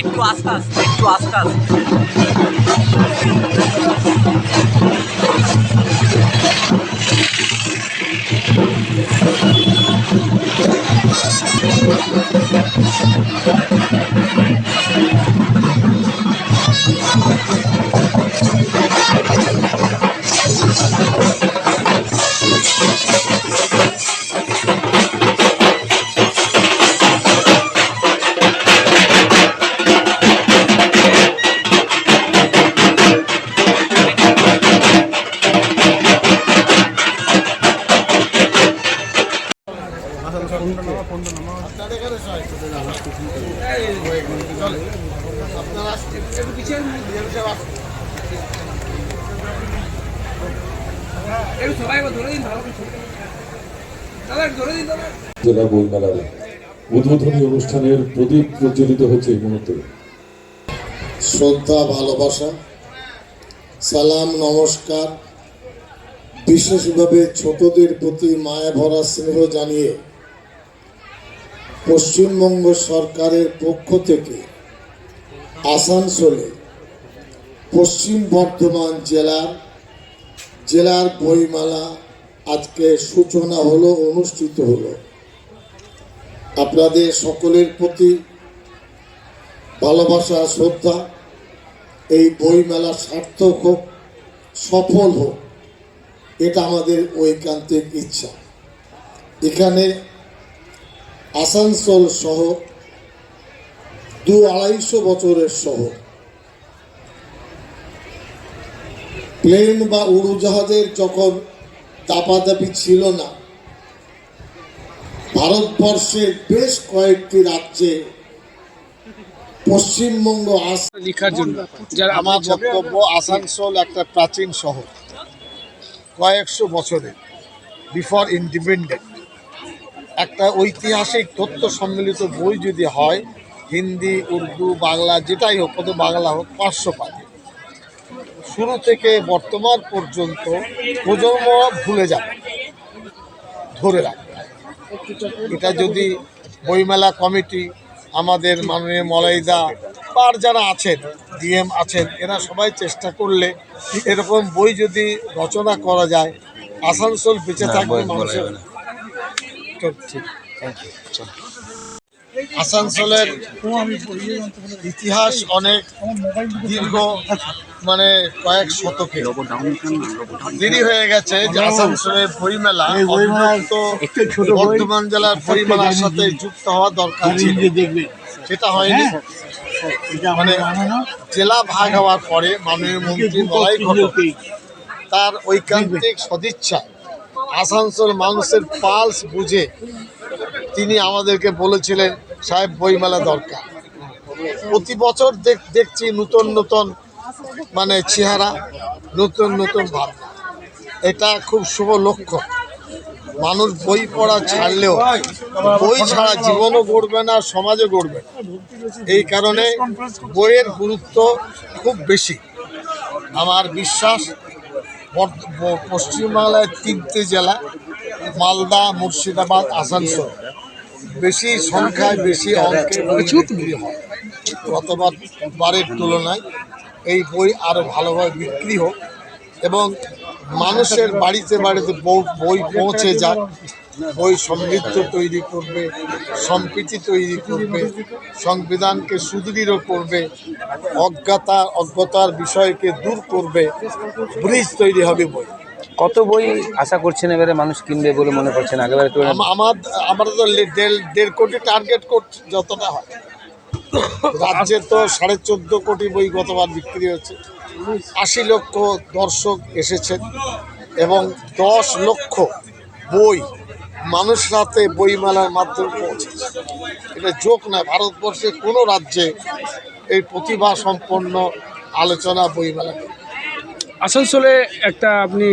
একটু আস্তে আস্তে একটু আস্তে আস্তে। Thank ধরে দিন দাদা জেলা বইমেলার উদ্বোধনী অনুষ্ঠানের প্রদীপ প্রজ্বলিত হচ্ছে এই শ্রদ্ধা, ভালোবাসা, সালাম, নমস্কার। বিশেষভাবে ছোটদের প্রতি মায়া ভরা স্নেহ জানিয়ে পশ্চিমবঙ্গ সরকারের পক্ষ থেকে আসানসোলে পশ্চিম বর্ধমান জেলার জেলার বইমেলা আজকে সূচনা হলো, অনুষ্ঠিত হলো। আপনাদের সকলের প্রতি ভালোবাসা, শ্রদ্ধা, এই বইমেলা সার্থক হোক, সফল হোক, এটা আমাদের ঐকান্তিক ইচ্ছা। এখানে আসানসোল শহর দু আড়াইশো বছরের শহর। প্লেন বা উড়োজাহাজের যখন দাপাদাপি ছিল না, ভারতবর্ষের বেশ কয়েকটি রাজ্যে পশ্চিমবঙ্গ লেখার জন্য, যারা আমার বক্তব্য আসানসোল একটা প্রাচীন শহর, কয়েকশো বছরের বিফোর ইন্ডিপেন্ডেন্ট একটা ঐতিহাসিক তথ্য সম্মিলিত বই যদি হয় হিন্দি উর্দু বাংলা যেটাই হোক কত বাংলা হোক পাঁচশো শুরু থেকে বর্তমান পর্যন্ত প্রজন্ম ভুলে যাবে ধরে রাখবে। এটা যদি বইমেলা কমিটি আমাদের মাননীয় মলাইদা আর যারা আছেন ডিএম আছেন এরা সবাই চেষ্টা করলে এরকম বই যদি রচনা করা যায় আসানসোল বেঁচে থাকবে মানুষের ঠিক আসানসোলের ইতিহাস অনেক দীর্ঘ মানে কয়েক শতকে। দেরি হয়ে গেছে যে আসানসোলের বইমেলা অবিভক্ত বর্ধমান জেলার বইমেলার সাথে যুক্ত হওয়া দরকার ছিল। সেটা হয়নি। মানে জেলা ভাগ হওয়ার পরে মাননীয় মন্ত্রী মলাই ঘটক তার ঐকান্তিক সদিচ্ছা আসানসোল মানুষের পালস বুঝে তিনি আমাদেরকে বলেছিলেন, সাহেব, বইমেলা দরকার। প্রতি বছর দেখ- দেখছি নতুন নতুন মানে চেহারা, নতুন নতুন ভাবনা। এটা খুব শুভ লক্ষ্য মানুষ বই পড়া ছাড়লেও, বই ছাড়া জীবনও গড়বে না, সমাজও গড়বে এই কারণে বইয়ের গুরুত্ব খুব বেশি। আমার বিশ্বাস পশ্চিমবাংলায় তিনটে জেলা, মালদা, মুর্শিদাবাদ, আসানসোল। বেশি সংখ্যায় বেশি অঙ্কে বিক্রি হয়। গতবার বারের তুলনায় এই বই আরও ভালোভাবে বিক্রি হোক এবং মানুষের বাড়িতে বাড়িতে বই পৌঁছে যাক। বই সমৃদ্ধ তৈরি করবে সম্প্রীতি তৈরি করবে সংবিধানকে সুদৃঢ় করবে অজ্ঞতা অজ্ঞতার বিষয়কে দূর করবে ব্রিজ তৈরি হবে বই। কত বই আশা করছেন এবারে মানুষ কিনবে বলে মনে করছেন? আগেবারে আমার আমরা তো দেড় দেড় কোটি টার্গেট করছি যতটা হয়। রাজ্যে তো সাড়ে চোদ্দ কোটি বই গতবার বিক্রি হয়েছে। আশি লক্ষ দর্শক এসেছেন এবং দশ লক্ষ বই মানুষের রাতে বইমেলার মাধ্যমে পৌঁছেছে। এটা যোগ না, ভারতবর্ষে কোনো রাজ্যে এই প্রতিভা সম্পন্ন আলোচনা বইমেলা আসানসোলে একটা আপনি